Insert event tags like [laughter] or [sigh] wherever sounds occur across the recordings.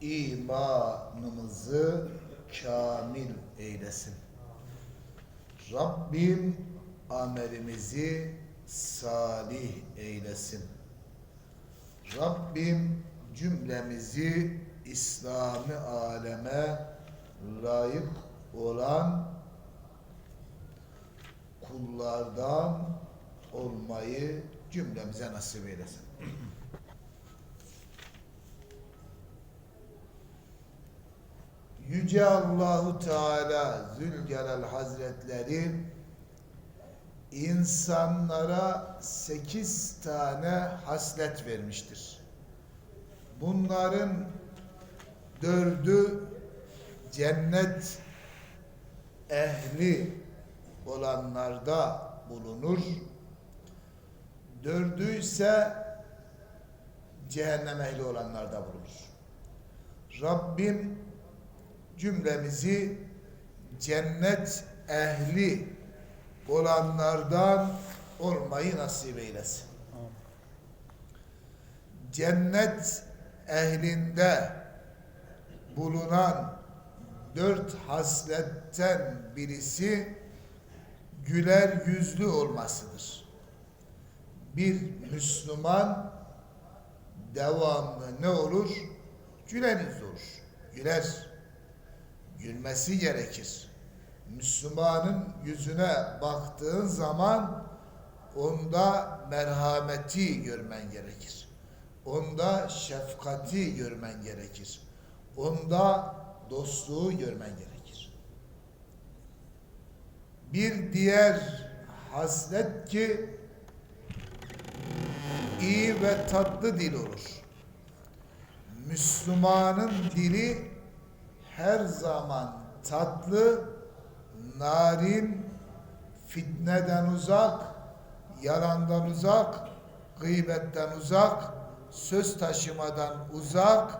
imanımızı kamil eylesin. Rabbim amelimizi salih eylesin. Rabbim cümlemizi İslami aleme layık olan kullardan olmayı cümlemize nasip eylesin. [clears throat] Yüce Allahu Teala Zülcelal Hazretleri insanlara sekiz tane haslet vermiştir. Bunların dördü cennet ehli olanlarda bulunur. Dördü ise cehennem ehli olanlarda bulunur. Rabbim cümlemizi cennet ehli olanlardan olmayı nasip eylesin. Cennet ehlinde bulunan dört hasletten birisi güler yüzlü olmasıdır. Bir Müslüman devamlı ne olur? Güler yüzlü olur. Güler. Gülmesi gerekir. Müslümanın yüzüne baktığın zaman onda merhameti görmen gerekir. Onda şefkati görmen gerekir. Onda dostluğu görmen gerekir. Bir diğer haslet ki iyi ve tatlı dil olur. Müslümanın dili her zaman tatlı, narin, fitneden uzak, yalandan uzak, gıybetten uzak, söz taşımadan uzak,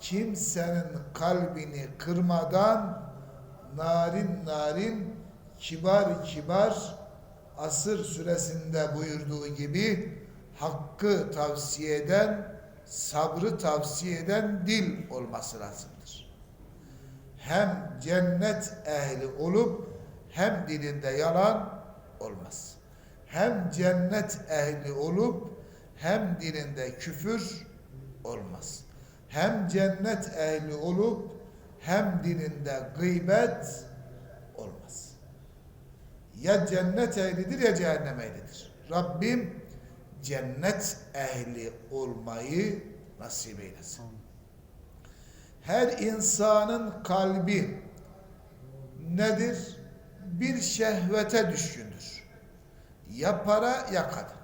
kimsenin kalbini kırmadan narin narin, kibar kibar, asır süresinde buyurduğu gibi hakkı tavsiye eden, sabrı tavsiye eden dil olması lazımdır. Hem cennet ehli olup hem dilinde yalan olmaz. Hem cennet ehli olup hem dilinde küfür olmaz. Hem cennet ehli olup hem dilinde gıybet olmaz. Ya cennet ehlidir ya cehennem ehlidir. Rabbim cennet ehli olmayı nasip eylesin. Her insanın kalbi nedir? Bir şehvete düşkündür. Ya para ya kadın.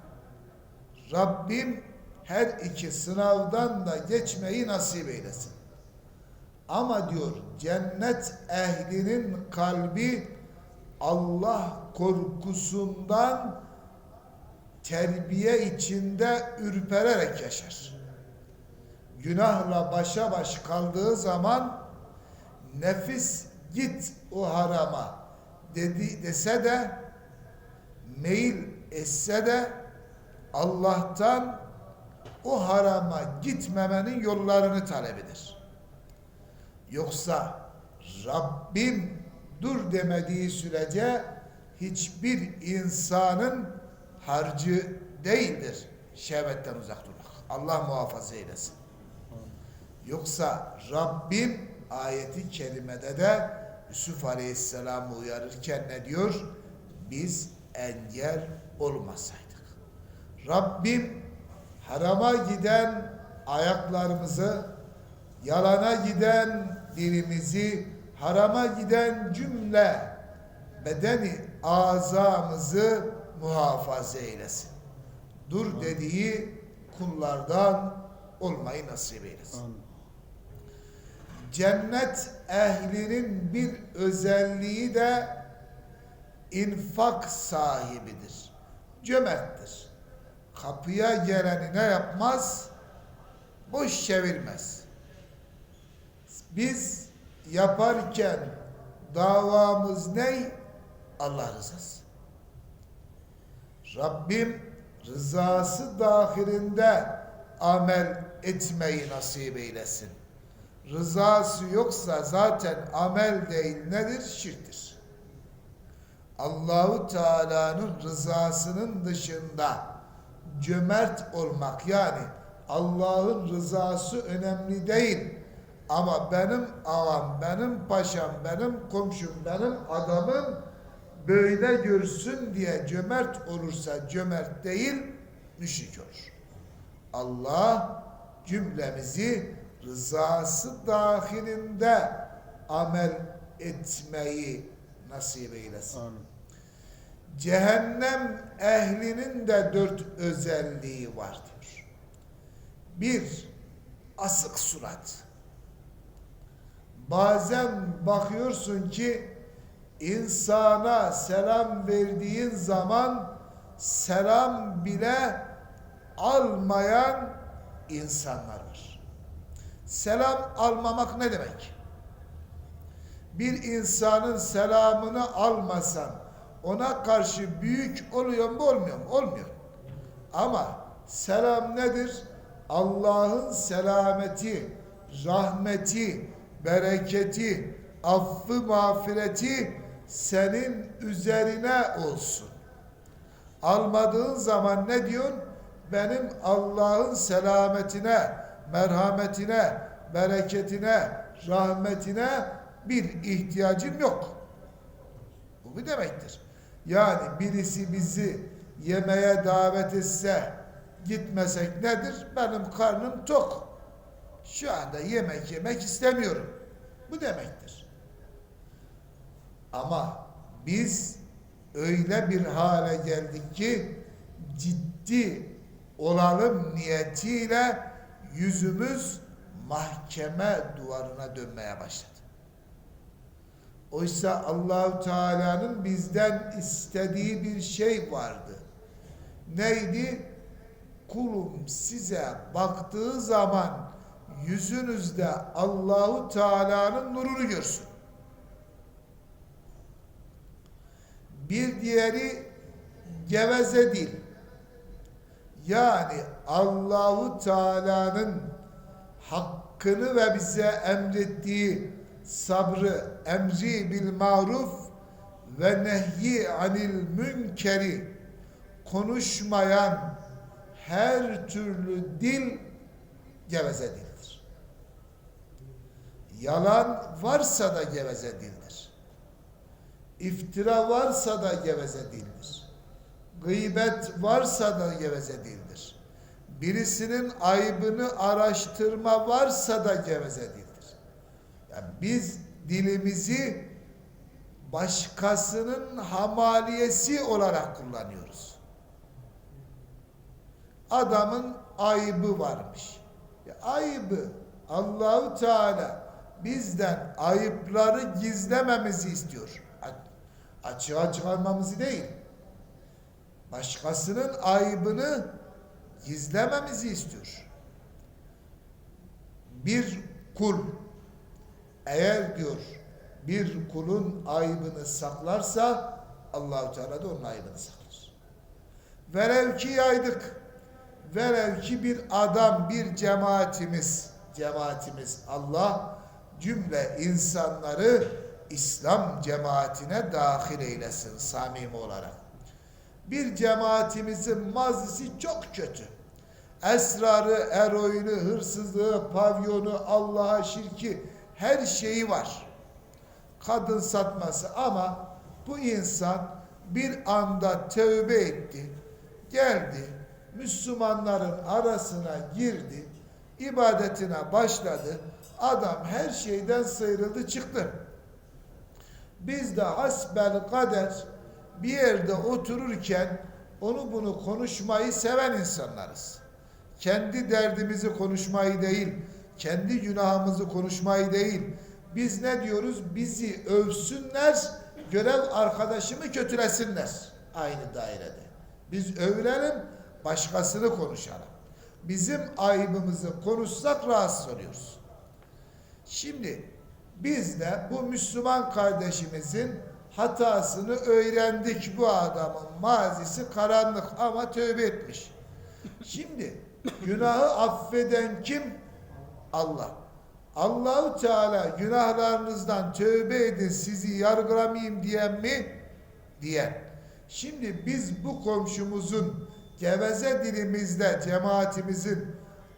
Rabbim her iki sınavdan da geçmeyi nasip eylesin. Ama diyor cennet ehlinin kalbi Allah korkusundan terbiye içinde ürpererek yaşar. Günahla başa baş kaldığı zaman nefis git o harama dedi dese de meyil etse de Allah'tan o harama gitmemenin yollarını talep eder. Yoksa Rabbim dur demediği sürece hiçbir insanın harcı değildir şehvetten uzak durmak. Allah muhafaza eylesin. Yoksa Rabbim ayeti kerimede de Yusuf Aleyhisselam'ı uyarırken ne diyor? Biz engel olmasaydık. Rabbim harama giden ayaklarımızı, yalana giden dilimizi, harama giden cümle bedeni azamızı muhafaza eylesin. Dur dediği kullardan olmayı nasip eylesin. Cennet ehlinin bir özelliği de infak sahibidir. Cömerttir. Kapıya geleni ne yapmaz? Boş çevirmez. Biz yaparken davamız ne? Allah rızası. Rabbim rızası dahilinde amel etmeyi nasip eylesin. Rızası yoksa zaten amel değil nedir? Şirktir. Allahu Teala'nın rızasının dışında cömert olmak yani Allah'ın rızası önemli değil. Ama benim ağam, benim paşam, benim komşum, benim adamım böyle görsün diye cömert olursa cömert değil, müşrik olur. Allah cümlemizi rızası dahilinde amel etmeyi nasip eylesin. Amin. Cehennem ehlinin de dört özelliği var diyor. Bir, asık surat. Bazen bakıyorsun ki insana selam verdiğin zaman selam bile almayan insanlar var. Selam almamak ne demek? Bir insanın selamını almasan ona karşı büyük oluyor mu olmuyor mu? Olmuyor. Ama selam nedir? Allah'ın selameti, rahmeti, bereketi, affı, mağfireti senin üzerine olsun. Almadığın zaman ne diyorsun? Benim Allah'ın selametine, merhametine, bereketine, rahmetine bir ihtiyacım yok. Bu bir demektir. Yani birisi bizi yemeğe davet etse gitmesek nedir? Benim karnım tok. Şu anda yemek yemek istemiyorum. Bu demektir. Ama biz öyle bir hale geldik ki ciddi olalım niyetiyle yüzümüz mahkeme duvarına dönmeye başladı. Oysa Allahu Teala'nın bizden istediği bir şey vardı. Neydi? Kulum size baktığı zaman yüzünüzde Allahu Teala'nın nurunu görsün. Bir diğeri geveze dil. Yani Allahu Teala'nın hakkını ve bize emrettiği sabrı, emri bil maruf ve nehyi anil münkeri konuşmayan her türlü dil geveze dildir. Yalan varsa da geveze dildir. İftira varsa da geveze dildir. Gıybet varsa da geveze dildir. Birisinin aybını araştırma varsa da geveze dildir. Yani biz dilimizi başkasının hamaliyesi olarak kullanıyoruz. Adamın ayıbı varmış. Ya ayıbı Allahu Teala bizden ayıpları gizlememizi istiyor. Açığa çıkarmamızı değil. Başkasının ayıbını gizlememizi istiyor. Bir kul eğer diyor bir kulun ayıbını saklarsa Allahu Teala da onun ayıbını saklar. Velev ki yaydık. Velev ki bir adam, bir cemaatimiz, cemaatimiz Allah cümle insanları İslam cemaatine dahil eylesin samimi olarak. Bir cemaatimizin mazisi çok kötü. Esrarı, eroini, hırsızlığı, pavyonu, Allah'a şirki her şeyi var. Kadın satması ama bu insan bir anda tövbe etti. Geldi. Müslümanların arasına girdi. ibadetine başladı. Adam her şeyden sıyrıldı çıktı. Biz de hasbel kader bir yerde otururken onu bunu konuşmayı seven insanlarız. Kendi derdimizi konuşmayı değil, kendi günahımızı konuşmayı değil. Biz ne diyoruz? Bizi övsünler, görev arkadaşımı kötülesinler aynı dairede. Biz övülelim, başkasını konuşalım. Bizim ayıbımızı konuşsak rahatsız oluyoruz. Şimdi biz de bu Müslüman kardeşimizin hatasını öğrendik. Bu adamın mazisi karanlık ama tövbe etmiş. Şimdi günahı affeden kim? Allah. Allahu Teala günahlarınızdan tövbe edin sizi yargılamayayım diyen mi? Diyen. Şimdi biz bu komşumuzun geveze dilimizde cemaatimizin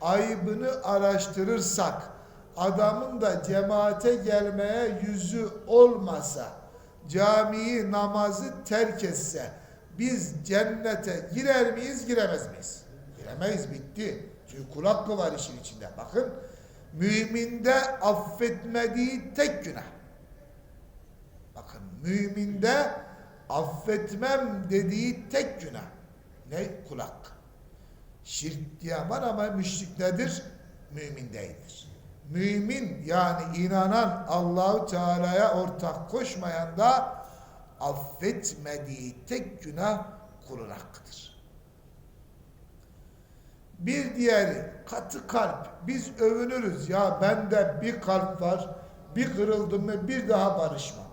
ayıbını araştırırsak adamın da cemaate gelmeye yüzü olmasa camiyi namazı terk etse biz cennete girer miyiz giremez miyiz? Giremeyiz bitti. Çünkü kul hakkı var işin içinde. Bakın müminde affetmediği tek günah. Bakın müminde affetmem dediği tek günah. Ne? Kul hakkı. Şirk diye var ama müşrik nedir? Mümin değildir. Mümin yani inanan Allahu Teala'ya ortak koşmayan da affetmediği tek günah kulun hakkıdır. Bir diğeri katı kalp. Biz övünürüz. Ya bende bir kalp var. Bir kırıldım mı bir daha barışmam.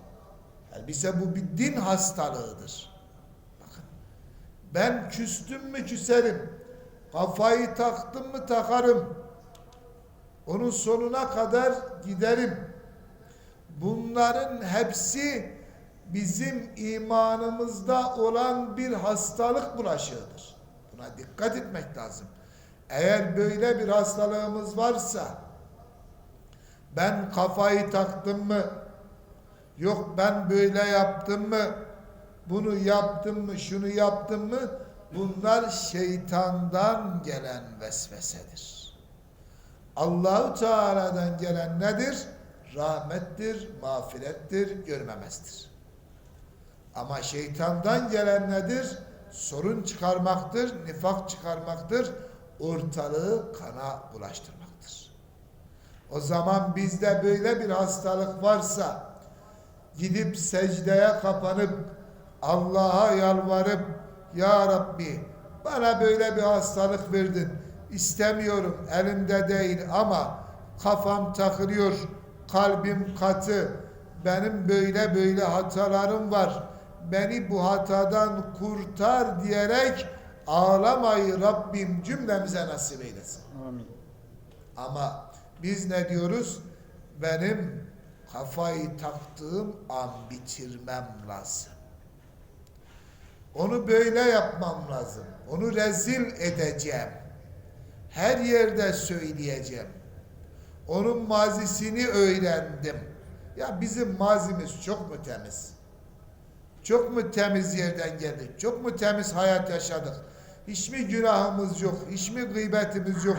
Elbise bu bir din hastalığıdır. Bakın. Ben küstüm mü küserim. Kafayı taktım mı takarım. Onun sonuna kadar giderim. Bunların hepsi bizim imanımızda olan bir hastalık bulaşığıdır. Buna dikkat etmek lazım. Eğer böyle bir hastalığımız varsa ben kafayı taktım mı yok ben böyle yaptım mı bunu yaptım mı şunu yaptım mı bunlar şeytandan gelen vesvesedir. Allahu Teala'dan gelen nedir? Rahmettir, mağfirettir, görmemezdir. Ama şeytandan gelen nedir? Sorun çıkarmaktır, nifak çıkarmaktır, ortalığı kana bulaştırmaktır. O zaman bizde böyle bir hastalık varsa gidip secdeye kapanıp Allah'a yalvarıp Ya Rabbi bana böyle bir hastalık verdin. İstemiyorum elimde değil ama kafam takılıyor, kalbim katı, benim böyle böyle hatalarım var. Beni bu hatadan kurtar diyerek ağlamayı Rabbim cümlemize nasip eylesin. Amin. Ama biz ne diyoruz? Benim kafayı taktığım an bitirmem lazım. Onu böyle yapmam lazım. Onu rezil edeceğim. Her yerde söyleyeceğim. Onun mazisini öğrendim. Ya bizim mazimiz çok mu temiz? Çok mu temiz yerden geldik? Çok mu temiz hayat yaşadık? Hiç mi günahımız yok? Hiç mi gıybetimiz yok?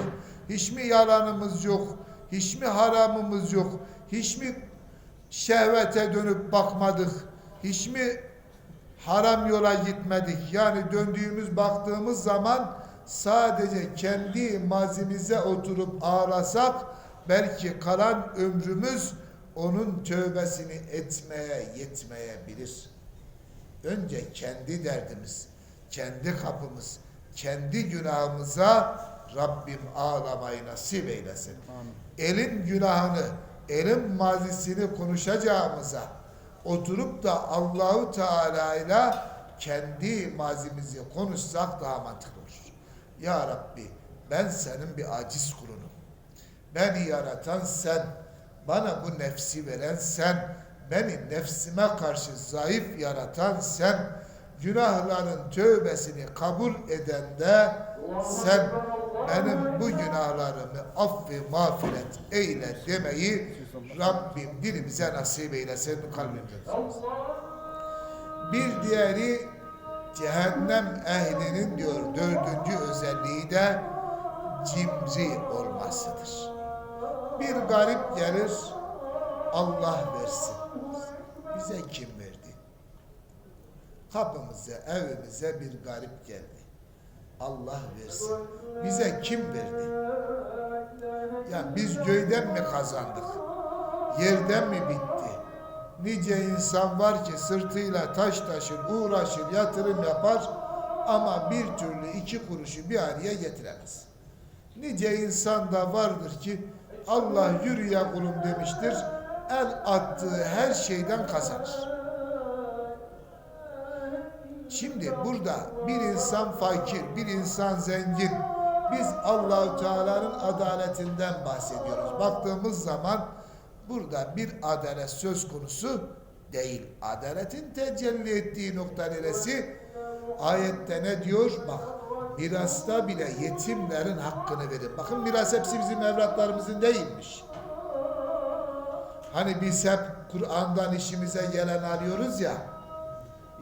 Hiç mi yalanımız yok? Hiç mi haramımız yok? Hiç mi şehvete dönüp bakmadık? Hiç mi haram yola gitmedik? Yani döndüğümüz baktığımız zaman sadece kendi mazimize oturup ağlasak belki kalan ömrümüz onun tövbesini etmeye yetmeyebilir. Önce kendi derdimiz, kendi kapımız, kendi günahımıza Rabbim ağlamayı nasip eylesin. Amin. Elin günahını, elin mazisini konuşacağımıza oturup da Allahu Teala ile kendi mazimizi konuşsak daha mantıklı. Ya Rabbi ben senin bir aciz kulunum. Beni yaratan sen, bana bu nefsi veren sen, beni nefsime karşı zayıf yaratan sen, günahların tövbesini kabul eden de sen benim bu günahlarımı affi mağfiret eyle demeyi Rabbim dilimize nasip eylesin kalbimize. Bir diğeri cehennem ehlinin diyor dördüncü özelliği de cimri olmasıdır. Bir garip gelir Allah versin. Bize kim verdi? Kapımıza, evimize bir garip geldi. Allah versin. Bize kim verdi? Ya biz köyden mi kazandık? Yerden mi bitti? Nice insan var ki sırtıyla taş taşır, uğraşır, yatırım yapar ama bir türlü iki kuruşu bir araya getiremez. Nice insan da vardır ki Allah yürü ya kulum demiştir. El attığı her şeyden kazanır. Şimdi burada bir insan fakir, bir insan zengin, Biz Allahu Teala'nın adaletinden bahsediyoruz. Baktığımız zaman burada bir adalet söz konusu değil. Adaletin tecelli ettiği nokta neresi? Ayette ne diyor? Bak mirasta bile yetimlerin hakkını verin. Bakın miras hepsi bizim evlatlarımızın değilmiş. Hani biz hep Kur'an'dan işimize gelen alıyoruz ya.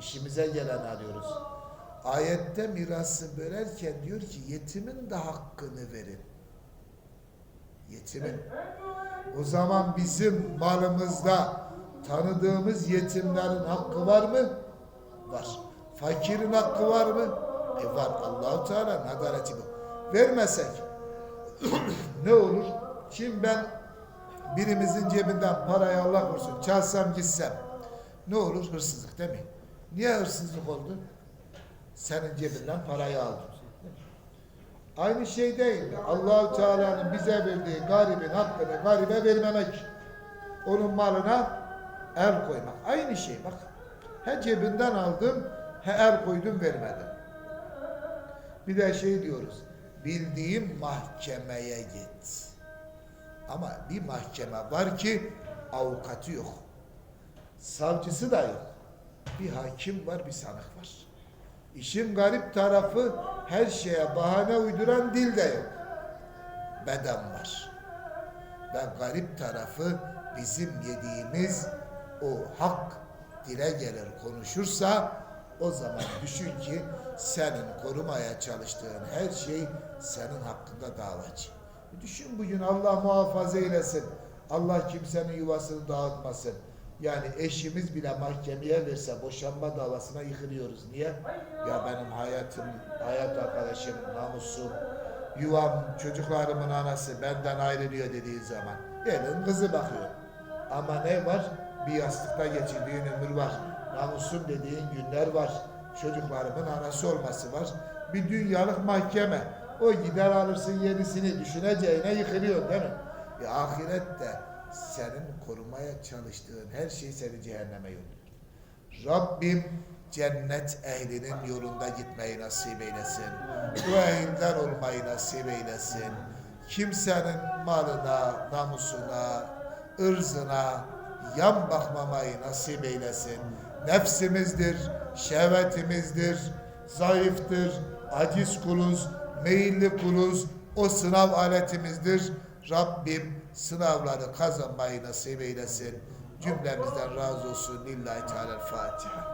işimize gelen alıyoruz. Ayette mirası bölerken diyor ki yetimin de hakkını verin. Yetimin. O zaman bizim malımızda tanıdığımız yetimlerin hakkı var mı? Var. Fakirin hakkı var mı? E var. Allahu Teala'nın adaleti bu. Vermesek [clears throat] ne olur? Şimdi ben birimizin cebinden parayı Allah korusun çalsam gitsem ne olur? Hırsızlık değil mi? Niye hırsızlık oldu? Senin cebinden parayı aldım. Aynı şey değil mi? Allahu Teala'nın bize verdiği garibin hakkını garibe vermemek. Onun malına el koymak. Aynı şey bak. He cebinden aldım, he el koydum vermedim. Bir de şey diyoruz. Bildiğim mahkemeye git. Ama bir mahkeme var ki avukatı yok. Savcısı da yok. Bir hakim var, bir sanık var. İşin garip tarafı her şeye bahane uyduran dil de yok. Beden var. Ve garip tarafı bizim yediğimiz o hak dile gelir konuşursa o zaman düşün ki senin korumaya çalıştığın her şey senin hakkında davacı. Düşün bugün Allah muhafaza eylesin. Allah kimsenin yuvasını dağıtmasın. Yani eşimiz bile mahkemeye verse boşanma davasına yıkılıyoruz. Niye? Ya benim hayatım, hayat arkadaşım, namusum, yuvam, çocuklarımın anası benden ayrılıyor dediği zaman. Elin kızı bakıyor. Ama ne var? Bir yastıkta geçirdiğin ömür var. Namusum dediğin günler var. Çocuklarımın anası olması var. Bir dünyalık mahkeme. O gider alırsın yenisini düşüneceğine yıkılıyor değil mi? E, ahirette senin korumaya çalıştığın her şey seni cehenneme yolluyor. Rabbim cennet ehlinin yolunda gitmeyi nasip eylesin. Bu ehlinden olmayı nasip eylesin. Kimsenin malına, namusuna, ırzına yan bakmamayı nasip eylesin. Nefsimizdir, şehvetimizdir, zayıftır, aciz kuluz, meyilli kuluz, o sınav aletimizdir. Rabbim sınavları kazanmayı nasip eylesin. Cümlemizden razı olsun. Lillahi Teala Fatiha.